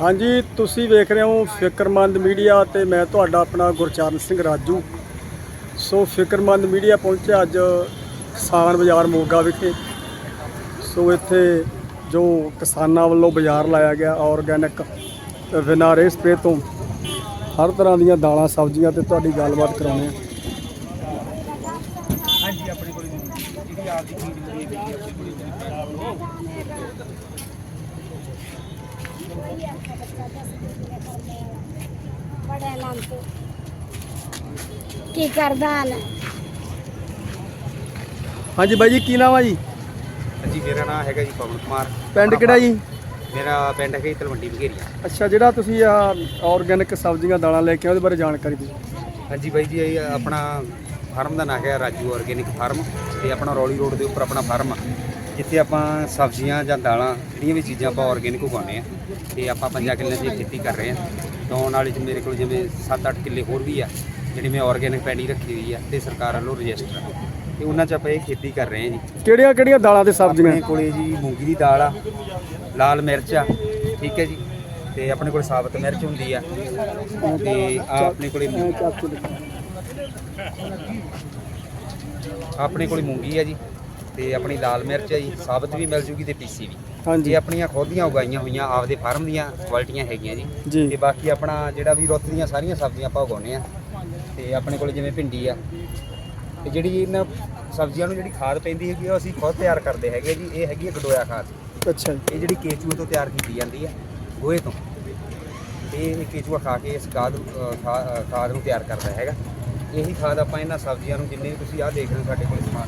ਹਾਂਜੀ, ਤੁਸੀਂ ਵੇਖ ਰਹੇ ਹੋ ਫਿਕਰਮੰਦ ਮੀਡੀਆ ਤੇ ਮੈਂ ਤੁਹਾਡਾ ਆਪਣਾ ਗੁਰਚਰਨ ਸਿੰਘ ਰਾਜੂ। ਸੋ ਫਿਕਰਮੰਦ ਮੀਡੀਆ ਪਹੁੰਚਿਆ ਅੱਜ ਕਿਸਾਨ ਬਾਜ਼ਾਰ ਮੋਗਾ ਵਿਖੇ। ਸੋ ਇੱਥੇ ਜੋ ਕਿਸਾਨਾਂ ਵੱਲੋਂ ਬਾਜ਼ਾਰ ਲਾਇਆ ਗਿਆ ਆਰਗੈਨਿਕ ਬਿਨਾਂ ਰੇ ਸਪਰੇ ਤੋਂ, ਹਰ ਤਰ੍ਹਾਂ ਦੀਆਂ ਦਾਲਾਂ, ਸਬਜ਼ੀਆਂ ਤੇ ਤੁਹਾਡੀ ਗੱਲਬਾਤ ਕਰਾਉਣੇ ਆ ਹਾਂਜੀ, ਆਪਣੇ ਕੋਲ ਜਿਹੜੀ ਆਪ ਦੀ ਚੀਜ਼ ਮਿਲੀ ਹੈ ਆਪਣੇ ਕੋਲ ਕੀ ਕਰਦਾ ਹਾਲ ਹਾਂਜੀ ਬਾਈ ਜੀ ਕੀ ਨਾਮ ਆ ਜੀ? ਹਾਂਜੀ ਮੇਰਾ ਨਾਮ ਹੈਗਾ ਜੀ ਪਵਨ ਕੁਮਾਰ। ਪਿੰਡ ਕਿਹੜਾ ਜੀ? ਮੇਰਾ ਪਿੰਡ ਹੈਗਾ ਜੀ ਤਲਵੰਡੀ ਬਘੇਰੀਆ। ਅੱਛਾ ਜਿਹੜਾ ਤੁਸੀਂ ਆ ਆਰਗੈਨਿਕ ਸਬਜ਼ੀਆਂ ਦਾਲਾਂ ਲੈ ਕੇ ਆਏ, ਉਹਦੇ ਬਾਰੇ ਜਾਣਕਾਰੀ ਦਿਓ। ਹਾਂਜੀ ਬਾਈ ਜੀ ਇਹ ਆਪਣਾ ਫਾਰਮ ਦਾ ਨਾਮ ਹੈ ਰਾਜੂ ਆਰਗੇਨਿਕ ਫਾਰਮ ਤੇ ਆਪਣਾ ਰੌਲੀ ਰੋਡ ਦੇ ਉੱਪਰ ਆਪਣਾ ਫਾਰਮ ਆ। ਜਿੱਥੇ ਆਪਾਂ ਸਬਜ਼ੀਆਂ ਜਾਂ ਦਾਲਾਂ ਜਿਹੜੀਆਂ ਵੀ ਚੀਜ਼ਾਂ ਆਪਾਂ ਆਰਗੇਨਿਕ ਉਗਾਉਂਦੇ ਆ ਤੇ ਆਪਾਂ ਪੰਜਾਂ ਕਿੱਲਿਆਂ ਦੀ ਖੇਤੀ ਕਰ ਰਹੇ ਆ ਤੇ ਆਉਣ ਵਾਲੇ ਚ ਮੇਰੇ ਕੋਲ ਜਿਵੇਂ 7-8 ਕਿੱਲੇ ਹੋਰ ਵੀ ਆ ਜਿਹੜੀ ਮੈਂ ਆਰਗੇਨਿਕ ਪੈਣੀ ਰੱਖੀ ਹੋਈ ਆ ਤੇ ਸਰਕਾਰ ਵੱਲੋਂ ਰਜਿਸਟਰ ਆ। ਤੇ ਉਹਨਾਂ ਚ ਆਪਾਂ ਇਹ ਖੇਤੀ ਕਰ ਰਹੇ ਆ ਜੀ। ਕਿਹੜੀਆਂ ਕਿਹੜੀਆਂ ਦਾਲਾਂ ਤੇ ਸਬਜ਼ੀਆਂ? ਆਪਣੇ ਕੋਲੇ ਜੀ ਮੂੰਗੀ ਦੀ ਦਾਲ ਆ ਲਾਲ ਮਿਰਚ ਆ ਠੀਕ ਹੈ ਜੀ। ਤੇ ਆਪਣੇ ਕੋਲ ਸਾਬਤ ਮਿਰਚ ਹੁੰਦੀ ਆ ਤੇ ਆ ਆਪਣੇ ਕੋਲੇ ਆਪਣੇ ਕੋਲੇ ਮੂੰਗੀ ਆ ਜੀ। ਤੇ ਆਪਣੀ ਲਾਲ ਮਿਰਚ ਆ ਜੀ ਸਾਬਤ ਵੀ ਮਿਲ ਜੂਗੀ ਤੇ ਪੀਸੀ ਵੀ। ਹਾਂਜੀ। ਇਹ ਆਪਣੀਆਂ ਖੁਦ ਦੀਆਂ ਉਗਾਈਆਂ ਹੋਈਆਂ ਆਪਦੇ ਫਾਰਮ ਦੀਆਂ ਕੁਆਲਿਟੀਆਂ ਹੈਗੀਆਂ ਜੀ। ਜੀ। ਤੇ ਬਾਕੀ ਆਪਣਾ ਜਿਹੜਾ ਵੀ ਰੁੱਤ ਦੀਆਂ ਸਾਰੀਆਂ ਸਬਜ਼ੀਆਂ ਆਪਾਂ ਉਗਾਉਂਦੇ ਆ ਤੇ ਆਪਣੇ ਕੋਲ ਜਿਵੇਂ ਭਿੰਡੀ ਆ ਤੇ ਜਿਹੜੀ ਇਹਨਾਂ ਸਬਜ਼ੀਆਂ ਨੂੰ ਜਿਹੜੀ ਖਾਦ ਪੈਂਦੀ ਹੈਗੀ ਉਹ ਅਸੀਂ ਖੁਦ ਤਿਆਰ ਕਰਦੇ ਹੈਗੇ ਜੀ। ਇਹ ਹੈਗੀ ਹੈ ਗਡੋਇਆ ਖਾਦ। ਅੱਛਾ ਜੀ। ਇਹ ਜਿਹੜੀ ਕੇਚੂਏ ਤੋਂ ਤਿਆਰ ਕੀਤੀ ਜਾਂਦੀ ਹੈ ਗੋਹੇ ਤੋਂ। ਤੇ ਇਹ ਕੇਚੂਆ ਖਾ ਕੇ ਇਸ ਖਾਦ ਅ, ਖਾ- ਅ, ਖਾਦ ਨੂੰ ਤਿਆਰ ਕਰਦਾ ਹੈਗਾ। ਇਹੀ ਖਾਦ ਆਪਾਂ ਇਹਨਾਂ ਸਬਜ਼ੀਆਂ ਨੂੰ ਜਿੰਨੇ ਵੀ ਤੁਸੀਂ ਆਹ ਦੇਖ ਰਹੇ ਹੋ ਸਾਡੇ ਕੋਲ ਸਮਾਨ।